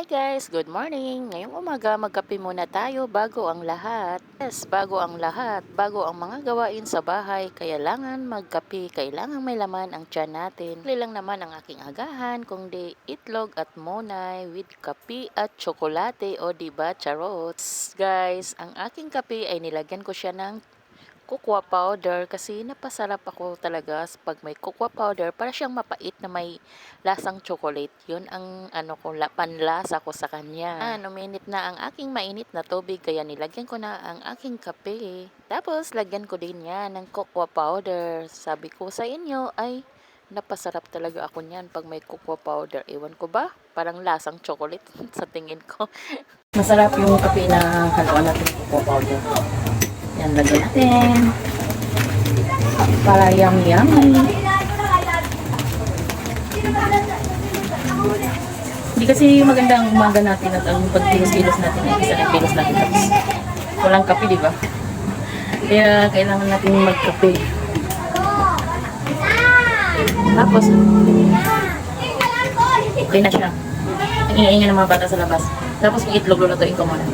Hi guys, good morning. Ngayong umaga magkape muna tayo bago ang lahat. Yes, bago ang lahat, bago ang mga gawain sa bahay, kailangan magkape, kailangan may laman ang tiyan natin. Huli lang naman ang aking agahan, kundi itlog at monay with kape at tsokolate o diba charots. Guys, ang aking kape ay nilagyan ko siya ng cocoa powder kasi napasarap ako talaga pag may cocoa powder para siyang mapait na may lasang chocolate. Yun ang ano ko la, panlasa ko sa kanya. Ah, uminit na ang aking mainit na tubig kaya nilagyan ko na ang aking kape. Tapos lagyan ko din yan ng cocoa powder. Sabi ko sa inyo ay napasarap talaga ako niyan pag may cocoa powder. Ewan ko ba? Parang lasang chocolate sa tingin ko. Masarap yung kape na haluan natin cocoa powder yan, lagyan natin. Para yummy yummy. Hindi kasi maganda ang umaga natin at ang pagkilos-kilos natin ay isa ng kilos natin tapos walang kape, di ba? Kaya kailangan natin magkape. Tapos, okay na siya. Ang ingay ng mga bata sa labas. Tapos yung itlog lulutuin ko muna.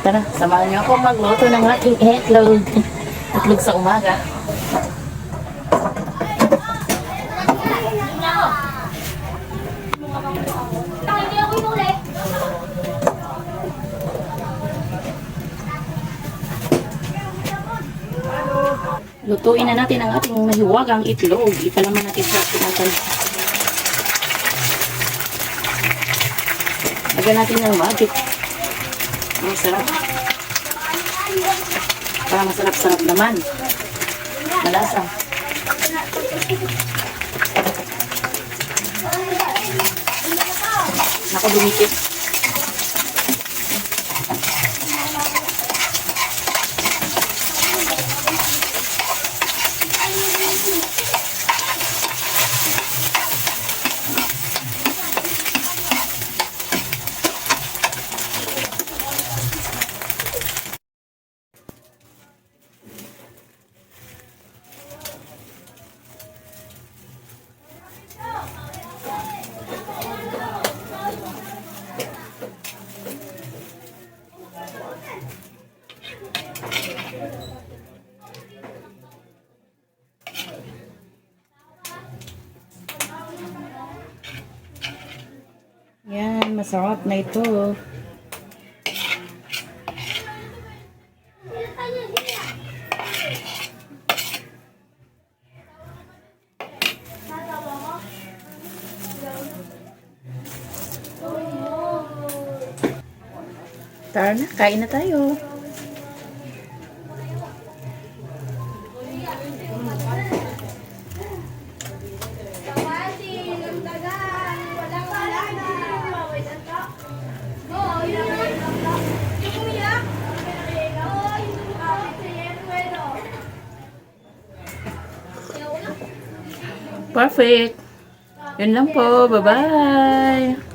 Tara, samahan niyo ako magluto ng aking itlog. Itlog sa umaga. Lutuin na natin ang ating mahiwagang itlog. Ipalaman natin sa tinatan. Lagyan natin ng magic. Ang sarap. Para masarap-sarap naman. Malasa. Naku, dumikit. Yan, masarap na ito. Tara na, kain na tayo. Perfect. Yun lang po. Bye-bye.